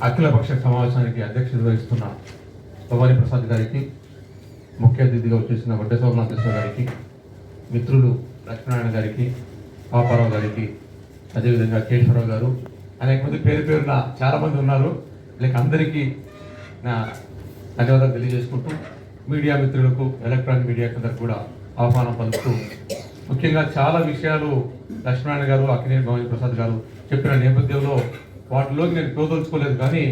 అఖిలపక్ష సమావేశానికి అధ్యక్షత వహిస్తున్న భవానీ ప్రసాద్ గారికి ముఖ్య అతిథిగా వచ్చేసిన వడ్డే సోమనాథేశ్వర గారికి మిత్రులు లక్ష్మీనారాయణ గారికి పాపారావు గారికి అదేవిధంగా కేశవరావు గారు అనేక మంది పేరు పేరున చాలామంది ఉన్నారు. లేక అందరికీ నా ధన్యవాదాలు తెలియజేసుకుంటూ మీడియా మిత్రులకు ఎలక్ట్రానిక్ మీడియా కొందరు కూడా ఆహ్వానం పలుకుతూ ముఖ్యంగా చాలా విషయాలు లక్ష్మీనారాయణ గారు అక్కినేని భవానీ ప్రసాద్ గారు చెప్పిన నేపథ్యంలో వాటిలోకి నేను పోదలుచుకోలేదు కానీ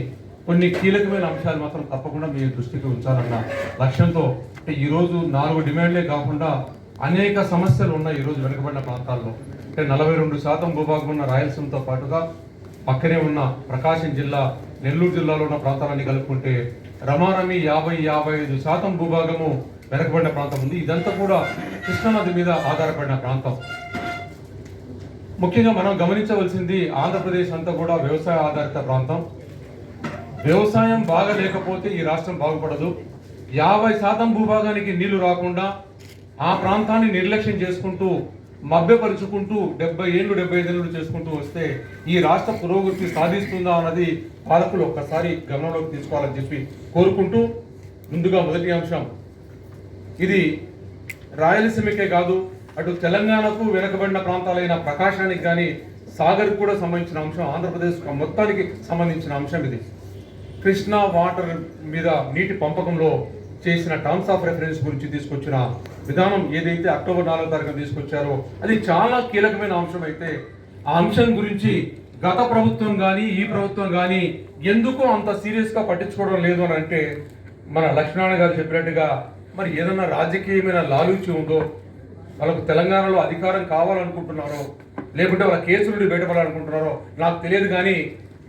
కొన్ని కీలకమైన అంశాలు మాత్రం తప్పకుండా మీ దృష్టికి ఉంచాలన్న లక్ష్యంతో అంటే ఈరోజు నాలుగు డిమాండ్లే కాకుండా అనేక సమస్యలు ఉన్నాయి ఈరోజు వెనుకబడిన ప్రాంతాల్లో. అంటే నలభై రెండు శాతం భూభాగం ఉన్న రాయలసీమతో పాటుగా పక్కనే ఉన్న ప్రకాశం జిల్లా నెల్లూరు జిల్లాలో ఉన్న ప్రాంతాలన్నీ కలుపుకుంటే రమారమి యాభై యాభై ఐదు శాతం భూభాగము వెనకబడిన ప్రాంతం ఉంది. ఇదంతా కూడా కృష్ణానది మీద ఆధారపడిన ప్రాంతం. ముఖ్యంగా మనం గమనించవలసింది ఆంధ్రప్రదేశ్ అంతా కూడా వ్యవసాయ ఆధారిత ప్రాంతం. వ్యవసాయం బాగా లేకపోతే ఈ రాష్ట్రం బాగుపడదు. యాభై శాతం భూభాగానికి నీళ్ళు రాకుండా ఆ ప్రాంతాన్ని నిర్లక్ష్యం చేసుకుంటూ మభ్యపరుచుకుంటూ డెబ్బై ఏళ్ళు డెబ్బై ఐదు ఏళ్ళు చేసుకుంటూ వస్తే ఈ రాష్ట్ర పురోగతి సాధిస్తుందా అన్నది పాలకులు ఒక్కసారి గమనంలోకి తీసుకోవాలని చెప్పి కోరుకుంటూ ముందుగా మొదటి అంశం. ఇది రాయలసీమకే కాదు అటు తెలంగాణకు వెనుకబడిన ప్రాంతాలైన ప్రకాశానికి కానీ సాగర్ కూడా సంబంధించిన అంశం ఆంధ్రప్రదేశ్ మొత్తానికి సంబంధించిన అంశం ఇది. కృష్ణా వాటర్ మీద నీటి పంపకంలో చేసిన టర్మ్స్ ఆఫ్ రెఫరెన్స్ గురించి తీసుకొచ్చిన విధానం ఏదైతే అక్టోబర్ నాలుగో తారీఖున తీసుకొచ్చారో అది చాలా కీలకమైన అంశం అయితే ఆ అంశం గురించి గత ప్రభుత్వం కానీ ఈ ప్రభుత్వం కానీ ఎందుకు అంత సీరియస్గా పట్టించుకోవడం లేదు అని అంటే మన లక్ష్మీనారాయణ గారు చెప్పినట్టుగా మరి ఏదైనా రాజకీయమైన లాలూచి ఉందో వాళ్ళకు తెలంగాణలో అధికారం కావాలనుకుంటున్నారో లేకుంటే వాళ్ళ కేసు నుండి బయటపడాలనుకుంటున్నారో నాకు తెలియదు కానీ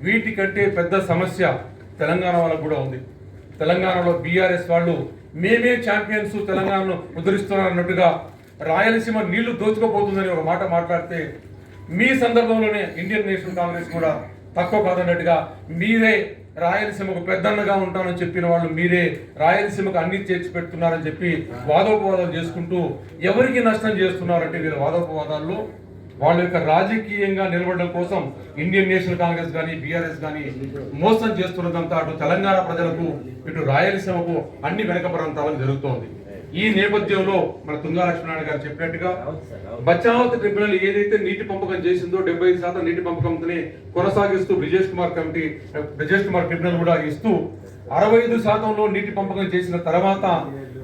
వీటికంటే పెద్ద సమస్య తెలంగాణ వాళ్ళకు కూడా ఉంది. తెలంగాణలో బీఆర్ఎస్ వాళ్ళు మేమే ఛాంపియన్స్ తెలంగాణను ఉద్ధరిస్తున్నారన్నట్టుగా రాయలసీమ నీళ్ళు దోచుకోబోతుందని ఒక మాట మాట్లాడితే మీ సందర్భంలోనే ఇండియన్ నేషనల్ కాంగ్రెస్ కూడా తక్కువ కాదన్నట్టుగా మీరే రాయలసీమకు పెద్దన్నగా ఉంటానని చెప్పిన వాళ్ళు మీరే రాయలసీమకు అన్ని చేర్చి పెడుతున్నారని చెప్పి వాదోపవాదాలు చేసుకుంటూ ఎవరికి నష్టం చేస్తున్నారంటే వీళ్ళ వాదోపవాదాల్లో వాళ్ళ యొక్క రాజకీయంగా నిలబడడం కోసం ఇండియన్ నేషనల్ కాంగ్రెస్ కానీ బీఆర్ఎస్ కానీ మోసం చేస్తున్నదంతా అటు తెలంగాణ ప్రజలకు ఇటు రాయలసీమకు అన్ని వెనక జరుగుతోంది. ఈ నేపథ్యంలో మన తుంగా లక్ష్మీనారాయణ గారు చెప్పినట్టుగా బచావత్ ట్రిబ్యునల్ ఏదైతే నీటి పంపకం చేసిందో డెబ్బై శాతం నీటి పంపకంతోనే కొనసాగిస్తూ బ్రిజేష్ కుమార్ కమిటీ బ్రిజేష్ కుమార్ ట్రిబ్యునల్ కూడా ఇస్తూ అరవై ఐదు శాతంలో నీటి పంపకం చేసిన తర్వాత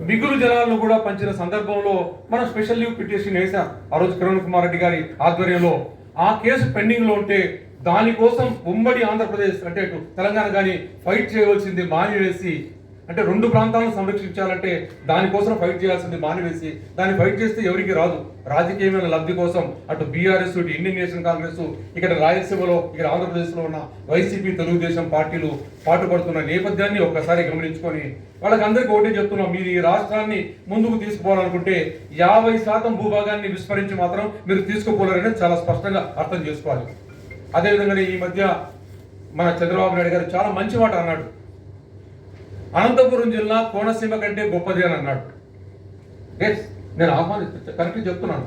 మిగులు జలాలను కూడా పంచిన సందర్భంలో మనం స్పెషల్ లీవ్ పిటిషన్ వేశాం. ఆ రోజు కిరణ్ కుమార్ రెడ్డి గారి ఆధ్వర్యంలో. ఆ కేసు పెండింగ్లో ఉంటే దానికోసం ఉమ్మడి ఆంధ్రప్రదేశ్ అంటే తెలంగాణ కానీ ఫైట్ చేయవలసింది మానివేసి అంటే రెండు ప్రాంతాలను సంరక్షించాలంటే దానికోసం ఫైట్ చేయాల్సింది మానివేసి దాన్ని ఫైట్ చేస్తే ఎవరికి రాదు. రాజకీయమైన లబ్ధి కోసం అటు బీఆర్ఎస్ ఇటు ఇండియన్ నేషనల్ కాంగ్రెస్ ఇక్కడ రాయలసీమలో ఇక్కడ ఆంధ్రప్రదేశ్లో ఉన్న వైసీపీ తెలుగుదేశం పార్టీలు పాటుపడుతున్న నేపథ్యాన్ని ఒక్కసారి గమనించుకొని వాళ్ళకందరికీ ఒకటే చెప్తున్నాం. మీరు ఈ రాష్ట్రాన్ని ముందుకు తీసుకుపోవాలనుకుంటే యాభై శాతం భూభాగాన్ని విస్మరించి మాత్రం మీరు తీసుకుపోలేరని చాలా స్పష్టంగా అర్థం చేసుకోవాలి. అదేవిధంగా ఈ మధ్య మన చంద్రబాబు నాయుడు గారు చాలా మంచి మాట అన్నాడు. అనంతపురం జిల్లా కోనసీమ కంటే గొప్పది అని అన్నాడు. ఎస్ నేను ఆహ్వాని కరెక్ట్ చెప్తున్నాను.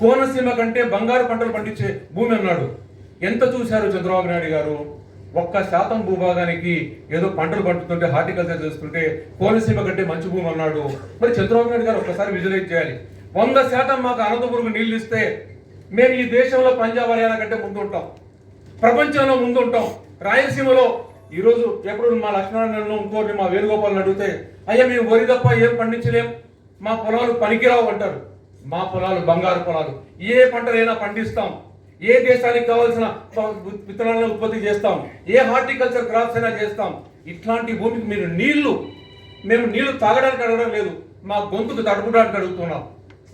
కోనసీమ కంటే బంగారు పంటలు పండించే భూమి అన్నాడు. ఎంత చూశారు చంద్రబాబు నాయుడు గారు? ఒక్క శాతం భూభాగానికి ఏదో పంటలు పండుతుంటే హార్టికల్చర్ చేస్తుంటే కోనసీమ కంటే మంచి భూమి అన్నాడు. మరి చంద్రబాబు నాయుడు గారు ఒక్కసారి విజువలైజ్ చేయాలి. వంద శాతం మాకు అనంతపురం నీళ్ళు ఇస్తే మేము ఈ దేశంలో పంజాబ్ హర్యానా కంటే ముందుంటాం. ప్రపంచంలో ముందుంటాం. రాయలసీమలో ఈరోజు ఎప్పుడు మా లక్ష్మణారాయణ ఇంకోటి మా వేణుగోపాలను అడిగితే అయ్యా మేము వరి తప్ప ఏం పండించలేం. మా పొలాలు పనికిరావు అంటారు. మా పొలాలు బంగారు పొలాలు. ఏ పంటలైనా పండిస్తాం. ఏ దేశానికి కావాల్సిన విత్తనాలను ఉత్పత్తి చేస్తాం. ఏ హార్టికల్చర్ క్రాప్స్ అయినా చేస్తాం. ఇట్లాంటి భూమికి మీరు నీళ్ళు మేము నీళ్ళు తాగడానికి అడగడం లేదు. మా గొంతుకు తడుపుడానికి అడుగుతున్నాం.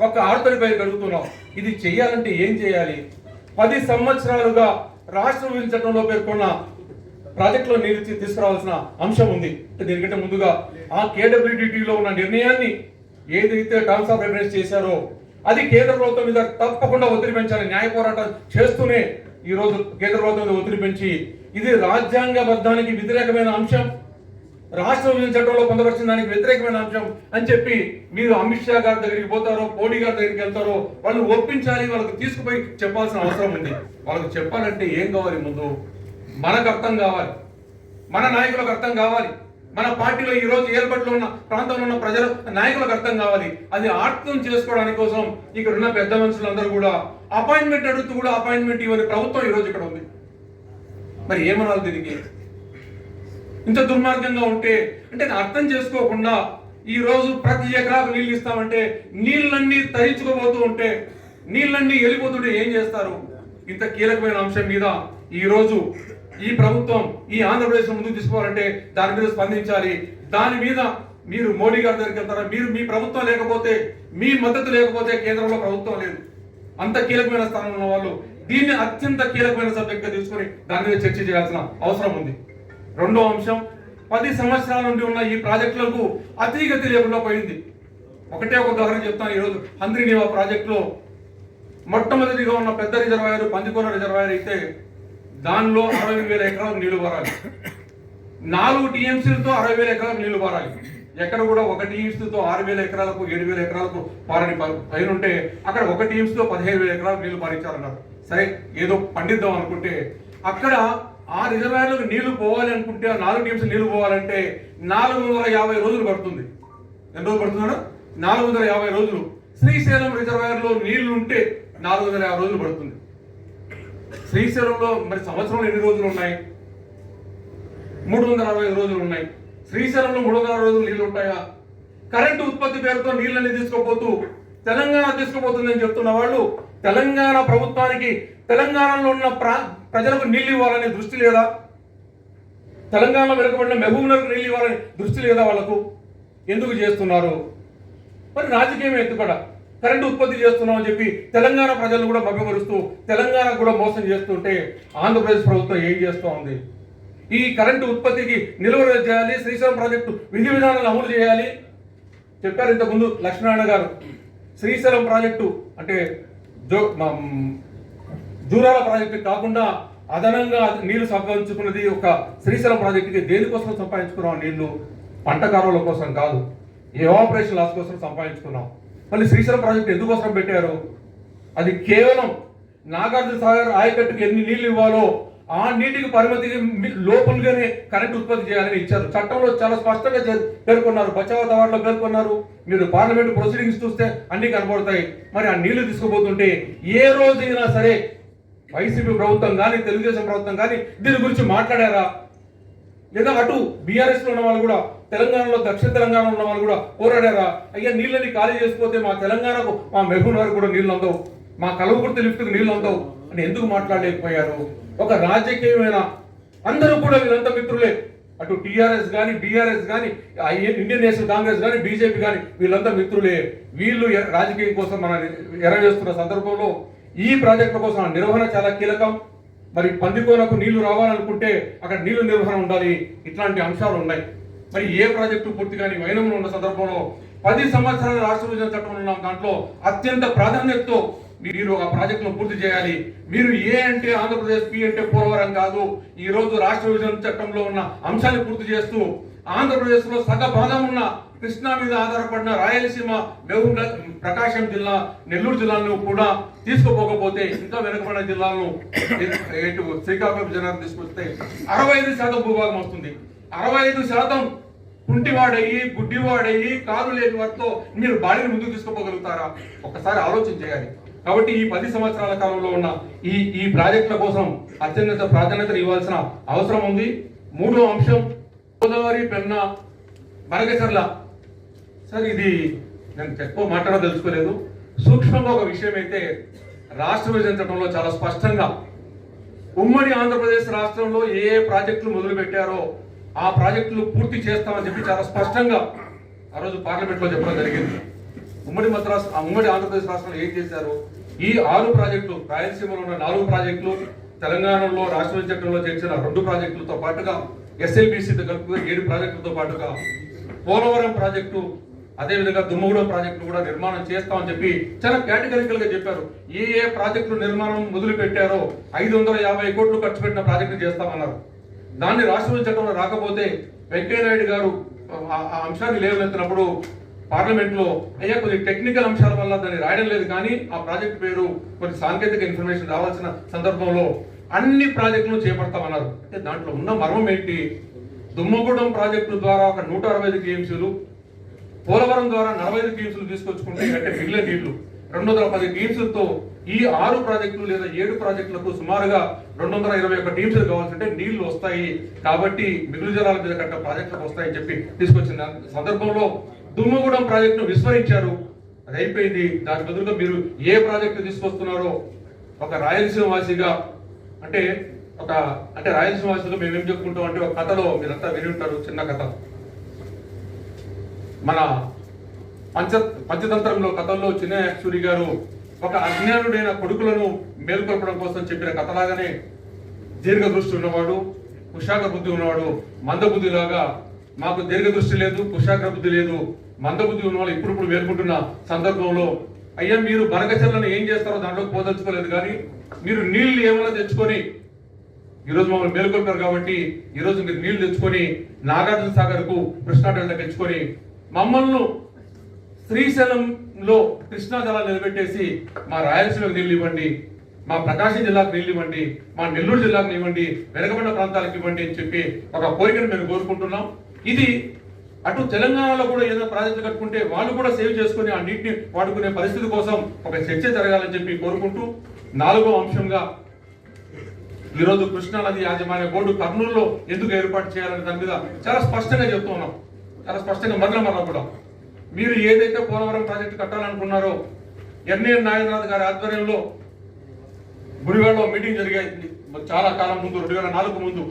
ఒక ఆడతడి పైకి అడుగుతున్నాం. ఇది చేయాలంటే ఏం చేయాలి? పది సంవత్సరాలుగా రాష్ట్రం విభజన పేర్కొన్న ప్రాజెక్టులో నీరు తీసుకురావాల్సిన అంశం ఉంది. దీనికంటే ముందుగా ఆ కేడబ్ల్యూడిటీలో ఉన్న నిర్ణయాన్ని ఏదైతే టర్మ్స్ ఆఫ్ రెఫరెన్స్ చేశారో అది కేంద్ర ప్రభుత్వం మీద తప్పకుండా ఒత్తిడి పెంచాలి న్యాయ పోరాటం చేస్తూనే ఈ రోజు కేంద్ర ప్రభుత్వం మీద ఒత్తిడి పెంచి ఇది రాజ్యాంగబద్ధానికి వ్యతిరేకమైన అంశం. రాష్ట్ర విభజన చట్టంలో పొందవలసిన దానికి వ్యతిరేకమైన అంశం అని చెప్పి మీరు అమిత్ షా గారి దగ్గరికి పోతారో మోడీ గారి దగ్గరికి వెళ్తారో వాళ్ళు ఒప్పించాలి వాళ్ళకి తీసుకుపోయి చెప్పాల్సిన అవసరం ఉంది. వాళ్ళకి చెప్పాలంటే ఏం కావాలి ముందు? మనకు అర్థం కావాలి. మన నాయకులకు అర్థం కావాలి. మన పార్టీలో ఈరోజు రోజు ఏర్పాట్లో ఉన్న ప్రాంతంలో ఉన్న ప్రజల నాయకులకు అర్థం కావాలి. అది అర్థం చేసుకోవడానికి కోసం ఇక్కడ ఉన్న పెద్ద మనుషులందరూ కూడా అపాయింట్మెంట్ అడుగుతూ కూడా అపాయింట్మెంట్ ఇవ్వని ప్రభుత్వం ఈరోజు ఇక్కడ ఉంది. మరి ఏమనాలి దీనికి? ఇంత దుర్మార్గంగా ఉంటే అంటే అర్థం చేసుకోకుండా ఈ రోజు ప్రతి ఎకరాకు నీళ్ళు ఇస్తామంటే నీళ్ళన్నీ తరించుకోబోతూ ఉంటే నీళ్ళన్నీ వెళ్ళిపోతుంటే ఏం చేస్తారు? ఇంత కీలకమైన అంశం మీద ఈరోజు ఈ ప్రభుత్వం ఈ ఆంధ్రప్రదేశ్ ముందుకు తీసుకోవాలంటే దాని మీద స్పందించాలి. దాని మీద మీరు మోడీ గారి దగ్గరికి వెళ్తారా? మీరు మీ ప్రభుత్వం లేకపోతే మీ మద్దతు లేకపోతే కేంద్రంలో ప్రభుత్వం లేదు. అంత కీలకమైన స్థానంలో ఉన్న వాళ్ళు దీన్ని అత్యంత కీలకమైన సబ్జెక్ట్గా తీసుకొని దాని మీద చర్చ చేయాల్సిన అవసరం ఉంది. రెండో అంశం పది సంవత్సరాల నుండి ఉన్న ఈ ప్రాజెక్టులకు అతిగతి లేకుండా పోయింది. ఒకటే ఒక ఉదాహరణ చెప్తాను ఈరోజు. హంద్రీనివా ప్రాజెక్టులో మొట్టమొదటిగా ఉన్న పెద్ద రిజర్వాయర్ పందికోన రిజర్వాయర్ అయితే దానిలో అరవై వేల ఎకరాలకు నీళ్ళు పారాలి. నాలుగు టీఎంసీలతో అరవై వేల ఎకరాలకు నీళ్ళు పారాలి. ఎక్కడ కూడా ఒక టీఎంసీతో ఆరు వేల ఎకరాలకు ఏడు వేల ఎకరాలకు పారని పైన ఉంటే అక్కడ ఒక టీఎంసీతో పదిహేను వేల ఎకరాలకు నీళ్ళు పారించాలన్నారు. సరే ఏదో పండిద్దాం అనుకుంటే అక్కడ ఆ రిజర్వాయర్లకు నీళ్ళు పోవాలి అనుకుంటే ఆ నాలుగు టీఎంసీ నీళ్ళు పోవాలంటే నాలుగు వందల యాభై రోజులు పడుతుంది. ఎన్ని రోజులు పడుతున్నాడు నాలుగు వందల యాభై రోజులు. శ్రీశైలం రిజర్వాయర్లో నీళ్ళు ఉంటే నాలుగు వందల యాభై రోజులు పడుతుంది. శ్రీశైలంలో మరి సంవత్సరంలో ఎన్ని రోజులు ఉన్నాయి? మూడు వందల అరవై ఐదు రోజులు ఉన్నాయి. శ్రీశైలంలో మూడు వందల అరవై రోజులు నీళ్ళు ఉంటాయా? కరెంటు ఉత్పత్తి పేరుతో నీళ్ళని తీసుకోపోతూ తెలంగాణ తీసుకుపోతుందని చెప్తున్న వాళ్ళు తెలంగాణ ప్రభుత్వానికి తెలంగాణలో ఉన్న ప్రా ప్రజలకు నీళ్ళు ఇవ్వాలనే దృష్టి లేదా? తెలంగాణలో వెనుకబడిన మహబూబ్నగర్ నీళ్ళు ఇవ్వాలనే దృష్టి లేదా వాళ్ళకు? ఎందుకు చేస్తున్నారు? మరి రాజకీయం ఎత్తుకడ కరెంటు ఉత్పత్తి చేస్తున్నాం అని చెప్పి తెలంగాణ ప్రజలు కూడా మభ్యపరుస్తూ తెలంగాణ కూడా మోసం చేస్తుంటే ఆంధ్రప్రదేశ్ ప్రభుత్వం ఏం చేస్తూ ఉంది? ఈ కరెంటు ఉత్పత్తికి నిల్వ చేయాలి శ్రీశైలం ప్రాజెక్టు విధి విధానాలు అమలు చేయాలి. చెప్పారు ఇంతకుముందు లక్ష్మీనారాయణ గారు. శ్రీశైలం ప్రాజెక్టు అంటే జో దూరాల ప్రాజెక్టు కాకుండా అదనంగా నీళ్ళు సంపాదించుకున్నది ఒక శ్రీశైలం ప్రాజెక్టుకి దేనికోసం సంపాదించుకున్నాం? నీళ్ళు పంట కారుల కోసం కాదు ఎవాపరేషన్ లాస్ కోసం సంపాదించుకున్నాం. మళ్ళీ శ్రీశైలం ప్రాజెక్టు ఎందుకోసం పెట్టారు? అది కేవలం నాగార్జున సాగర్ ఆయకట్టుకు ఎన్ని నీళ్ళు ఇవ్వాలో ఆ నీటికి పరిమితికి లోపలగానే కరెంట్ ఉత్పత్తి చేయాలని ఇచ్చారు. చట్టంలో చాలా స్పష్టంగా పేర్కొన్నారు. బచావత్ పేర్కొన్నారు. మీరు పార్లమెంట్ ప్రొసీడింగ్స్ చూస్తే అన్ని కనబడతాయి. మరి ఆ నీళ్ళు తీసుకుపోతుంటే ఏ రోజైనా సరే వైసీపీ ప్రభుత్వం కానీ తెలుగుదేశం ప్రభుత్వం కానీ దీని గురించి మాట్లాడారా? లేదా అటు బీఆర్ఎస్లో ఉన్న వాళ్ళు కూడా తెలంగాణలో దక్షిణ తెలంగాణలో ఉన్న వాళ్ళు కూడా పోరాడారా? అయ్యా నీళ్ళని ఖాళీ చేసిపోతే మా తెలంగాణకు మా మెహూన్ వరకు కూడా నీళ్ళు అందవు. మా కలవకుర్తి లిఫ్ట్కి నీళ్ళు అందవు. అని ఎందుకు మాట్లాడలేకపోయారు? ఒక రాజకీయమైన అందరూ కూడా వీళ్ళంతా మిత్రులే. అటు టిఆర్ఎస్ కానీ బీఆర్ఎస్ కానీ ఇండియన్ నేషనల్ కాంగ్రెస్ కానీ బీజేపీ కానీ వీళ్ళంతా మిత్రులే. వీళ్ళు రాజకీయం కోసం మన ఎరవేస్తున్న సందర్భంలో ఈ ప్రాజెక్టుల కోసం నిర్వహణ చాలా కీలకం. మరి పందికోనకు నీళ్ళు రావాలనుకుంటే అక్కడ నీళ్ళు నిర్వహణ ఉండాలి. ఇట్లాంటి అంశాలు ఉన్నాయి. మరి ఏ ప్రాజెక్టు పూర్తి కానీ వైనంలో ఉన్న సందర్భంలో పది సంవత్సరాల రాష్ట్ర విభజన చట్టం ఉన్న దాంట్లో అత్యంత ప్రాధాన్యతతో మీరు ఆ ప్రాజెక్టును పూర్తి చేయాలి. మీరు ఏ అంటే ఆంధ్రప్రదేశ్ పి అంటే పోలవరం కాదు. ఈ రోజు రాష్ట్ర విభజన చట్టంలో ఉన్న అంశాన్ని పూర్తి చేస్తూ ఆంధ్రప్రదేశ్లో సగ భాగం ఉన్న కృష్ణా మీద ఆధారపడిన రాయలసీమ మహబూబ్ ప్రకాశం జిల్లా నెల్లూరు జిల్లాను కూడా తీసుకుపోకపోతే ఇంకా వెనుకబడిన జిల్లాలను శ్రీకాకుళం జిల్లాను తీసుకొస్తే అరవై ఐదు శాతం భూభాగం వస్తుంది. అరవై ఐదు శాతం కుంటివాడయ్యి గుడ్డివాడయ్యి కాలు లేని వారితో మీరు బాడీని ముందుకు తీసుకుపోగలుగుతారా? ఒకసారి ఆలోచన చేయాలి. కాబట్టి ఈ పది సంవత్సరాల కాలంలో ఉన్న ఈ ఈ ప్రాజెక్టుల కోసం అత్యున్నత ప్రాధాన్యత ఇవ్వాల్సిన అవసరం ఉంది. మూడో అంశం గోదావరి పెన్న మరగచర్ల సార్ ఇది నేను ఎక్కువ మాట్లాడదలుచుకోలేదు సూక్ష్మంగా ఒక విషయం అయితే రాష్ట్ర విభజించడంలో చాలా స్పష్టంగా ఉమ్మడి ఆంధ్రప్రదేశ్ రాష్ట్రంలో ఏ ఏ ప్రాజెక్టులు మొదలు పెట్టారో ఆ ప్రాజెక్టులు పూర్తి చేస్తామని చెప్పి చాలా స్పష్టంగా ఆ రోజు పార్లమెంట్లో చెప్పడం జరిగింది. ఉమ్మడి మద్రాసు ఉమ్మడి ఆంధ్రప్రదేశ్ రాష్ట్రంలో ఏం చేశారు? ఈ ఆరు ప్రాజెక్టులు రాయలసీమలో ఉన్న నాలుగు ప్రాజెక్టులు తెలంగాణలో రాష్ట్ర చట్టంలో చేర్చిన రెండు ప్రాజెక్టులతో పాటుగా ఎస్ఎల్బిసితో కలిపి ఏడు ప్రాజెక్టులతో పాటుగా పోలవరం ప్రాజెక్టు అదేవిధంగా దుమ్మగూడెం ప్రాజెక్టు కూడా నిర్మాణం చేస్తామని చెప్పి చాలా కేటగిరికల్గా చెప్పారు. ఏ ఏ ప్రాజెక్టులు నిర్మాణం మొదలు పెట్టారో ఐదు వందల యాభై కోట్లు ఖర్చు పెట్టిన ప్రాజెక్టు చేస్తామన్నారు. దాన్ని రాష్ట్రపతి చట్టంలో రాకపోతే వెంకయ్యనాయుడు గారు ఆ- అంశాన్ని లేవనెత్తినప్పుడు పార్లమెంట్లో అయ్యా కొన్ని టెక్నికల్ అంశాల వల్ల దాన్ని రాయడం లేదు కానీ ఆ ప్రాజెక్ట్ పేరు కొన్ని సాంకేతిక ఇన్ఫర్మేషన్ రావాల్సిన సందర్భంలో అన్ని ప్రాజెక్టులు చేపడతామన్నారు. అంటే దాంట్లో ఉన్న మర్మం ఏంటి? దుమ్మగూడెం ప్రాజెక్టు ద్వారా ఒక నూట అరవై ఐదు టీఎంసీలు పోలవరం ద్వారా నలభై ఐదు టీఎంసీలు తీసుకొచ్చుకుంటే అంటే మిగిలిన నీళ్ళు. రెండు వందల పది టీమ్స్తో ఈ ఆరు ప్రాజెక్టులు లేదా ఏడు ప్రాజెక్టులకు సుమారుగా రెండు వందల ఇరవై ఒక టీమ్స్ కావాల్సింటే నీళ్ళు వస్తాయి. కాబట్టి మిగులు జలాల మీద కట్ట ప్రాజెక్టులకు వస్తాయని చెప్పి తీసుకొచ్చిన సందర్భంలో దుమ్మగూడెం ప్రాజెక్టును విస్మరించారు. అది అయిపోయింది. దాని బదులుగా మీరు ఏ ప్రాజెక్టు తీసుకొస్తున్నారో ఒక రాయలసీమ వాసిగా అంటే ఒక అంటే రాయలసీమ వాసిగా మేము ఏం చెప్పుకుంటాం అంటే ఒక కథలో మీరంతా విని ఉంటారు. చిన్న కథ. మన పంచ పంచతంత్రంలో కథల్లో చిన్న సూరి గారు ఒక అజ్ఞానుడైన కొడుకులను మేల్కొల్పడం కోసం చెప్పిన కథలాగానే దీర్ఘ దృష్టి ఉన్నవాడు కుశాగ్ర బుద్ధి ఉన్నవాడు మందబుద్ధి లాగా మాకు దీర్ఘ దృష్టి లేదు కుశాగ్ర బుద్ధి లేదు మందబుద్ధి ఉన్నవాళ్ళు ఇప్పుడు ఇప్పుడు సందర్భంలో అయ్యా మీరు బనకచర్లను ఏం చేస్తారో దాంట్లో పోదలుచుకోలేదు కానీ మీరు నీళ్ళు ఏమైనా తెచ్చుకొని ఈరోజు మమ్మల్ని మేల్కొల్పారు కాబట్టి ఈరోజు మీరు నీళ్ళు తెచ్చుకొని నాగార్జున సాగర్కు కృష్ణా డెల్టా తెచ్చుకొని మమ్మల్ని శ్రీశైలంలో కృష్ణా జలాలు నిలబెట్టేసి మా రాయలసీమకు నీళ్ళు ఇవ్వండి మా ప్రకాశం జిల్లాకు నీళ్ళు ఇవ్వండి మా నెల్లూరు జిల్లాకు ఇవ్వండి వెనకబడిన ప్రాంతాలకు ఇవ్వండి అని చెప్పి ఒక కోరికను మేము కోరుకుంటున్నాం. ఇది అటు తెలంగాణలో కూడా ఏదైనా ప్రాజెక్టులు కట్టుకుంటే వాళ్ళు కూడా సేవ్ చేసుకుని ఆ నీటిని వాడుకునే పరిస్థితి కోసం ఒక చర్చ జరగాలని చెప్పి కోరుకుంటూ నాలుగో అంశంగా ఈరోజు కృష్ణా నది యాజమాన్య బోర్డు కర్నూలులో ఎందుకు ఏర్పాటు చేయాలనే దాని మీద చాలా స్పష్టంగా చెప్తూ ఉన్నాం. చాలా స్పష్టంగా మరల మరల కూడా. మీరు ఏదైతే పోలవరం ప్రాజెక్టు కట్టాలనుకున్నారో ఎన్ఏ నాగేంద్రనాథ్ గారి ఆధ్వర్యంలో గుడివాడలో మీటింగ్ జరిగాయి. చాలా కాలం ముందు రెండు వేల నాలుగు ముందు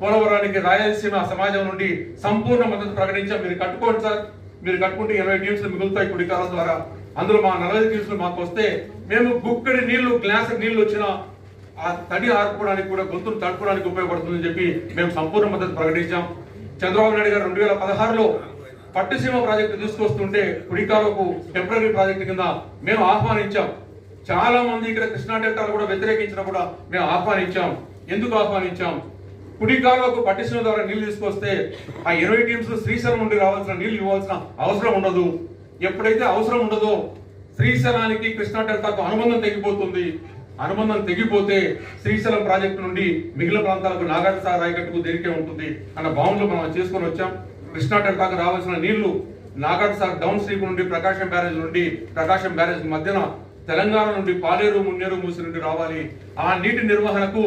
పోలవరానికి రాయలసీమ సమాజం నుండి సంపూర్ణ మద్దతు ప్రకటించాం. మీరు కట్టుకోండి సార్. మీరు కట్టుకుంటే ఇరవై టీమ్స్ మిగులుతాయి కుడికాలం ద్వారా. అందులో మా నలభై టీమ్స్ మాకు వస్తే మేము గుక్కడి నీళ్ళు గ్లాస్ నీళ్ళు వచ్చిన ఆ తడి ఆర్పుకోవడానికి కూడా గొంతును తడుపుకోవడానికి ఉపయోగపడుతుందని చెప్పి మేము సంపూర్ణ మద్దతు ప్రకటించాం. చంద్రబాబు నాయుడు గారు రెండు వేల పదహారులో పట్టుసీమ ప్రాజెక్టు తీసుకొస్తుంటే కుడికాలకు టెంపరీ ప్రాజెక్టు కింద మేము ఆహ్వానించాం. చాలా మంది ఇక్కడ కృష్ణా డెల్టాలు కూడా వ్యతిరేకించిన కూడా మేము ఆహ్వానించాం. ఎందుకు ఆహ్వానించాం? కుడికారుకు పట్టిసీమ ద్వారా నీళ్ళు తీసుకొస్తే ఆ ఇరవై టీమ్స్ శ్రీశైలం నుండి రావాల్సిన నీళ్ళు ఇవ్వాల్సిన అవసరం ఉండదు. ఎప్పుడైతే అవసరం ఉండదో శ్రీశైలానికి కృష్ణా డెల్టాకు అనుబంధం తెగిపోతుంది. అనుబంధం తెగిపోతే శ్రీశైలం ప్రాజెక్టు నుండి మిగిలిన ప్రాంతాలకు నాగార్జున రాయగట్టుకు రాయకట్టుకు దేనికే ఉంటుంది అన్న భావనలో మనం చేసుకొని వచ్చాం. కృష్ణా డెల్టాకు రావాల్సిన నీళ్ళు నాగార్జునసాగర్ డౌన్ స్ట్రీమ్ నుండి ప్రకాశం బ్యారేజ్ నుండి ప్రకాశం బ్యారేజ్ మధ్యన తెలంగాణ నుండి పాలేరు మున్నేరు మూసి నుండి రావాలి. ఆ నీటి నిర్వహణకు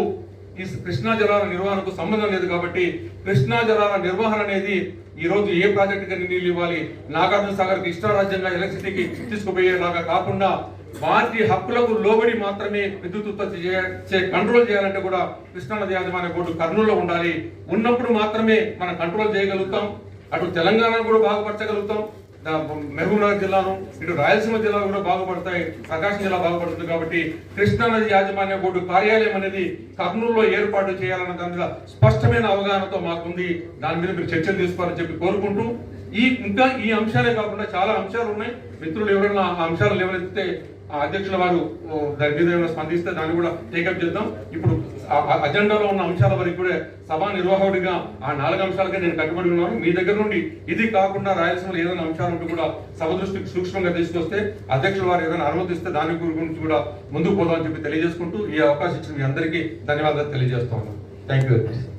ఈ కృష్ణా జలాల నిర్వహణకు సంబంధం లేదు కాబట్టి కృష్ణా జలాల నిర్వహణ అనేది ఈ రోజు ఏ ప్రాజెక్టుకి నీళ్ళు ఇవ్వాలి? నాగార్జున సాగర్కి ఇష్టారాజ్యంగా ఎలక్ట్రిసిటీకి తీసుకుపోయేలాగా కాకుండా వాటి హక్కులకు లోబడి మాత్రమే విద్యుత్ ఉత్పత్తి చేయ- చే కంట్రోల్ చేయాలంటే కూడా కృష్ణా నది యాజమాన్య బోర్డు కర్నూలులో ఉండాలి. ఉన్నప్పుడు మాత్రమే మనం కంట్రోల్ చేయగలుగుతాం. అటు తెలంగాణను కూడా బాగుపరచగలుగుతాం. మహబూబ్నగర్ జిల్లాను ఇటు రాయలసీమ జిల్లా కూడా బాగుపడతాయి. ప్రకాశం జిల్లా బాగుపడుతుంది కాబట్టి కృష్ణా నది యాజమాన్య బోర్డు కార్యాలయం అనేది కర్నూలులో ఏర్పాటు చేయాలన్న దాని మీద స్పష్టమైన అవగాహనతో మాకుంది. దాని మీద మీరు చర్చలు తీసుకోవాలని చెప్పి కోరుకుంటూ ఈ ఇంకా ఈ అంశాలే కాకుండా చాలా అంశాలు ఉన్నాయి. మిత్రులు ఎవరైనా ఆ అంశాలు ఎవరైతే అధ్యక్షుల వారు దాని మీద ఏమైనా స్పందిస్తే దాన్ని కూడా టేకప్ చేద్దాం. ఇప్పుడు ఆ- అజెండాలో ఉన్న అంశాల వరకు కూడా సభా నిర్వాహకుడిగా ఆ నాలుగు అంశాలకే నేను కట్టుబడి ఉన్నాను. మీ దగ్గర నుండి ఇది కాకుండా రాయలసీమలో ఏదైనా అంశాలు ఉంటే కూడా సభ దృష్టికి సూక్ష్మంగా తీసుకొస్తే అధ్యక్షుల వారు ఏదైనా అనుమతిస్తే దాని గురించి కూడా ముందుకు పోదామని చెప్పి తెలియజేసుకుంటూ ఈ అవకాశం ఇచ్చిన మీ అందరికీ ధన్యవాదాలు తెలియజేస్తా ఉన్నాను. Thank you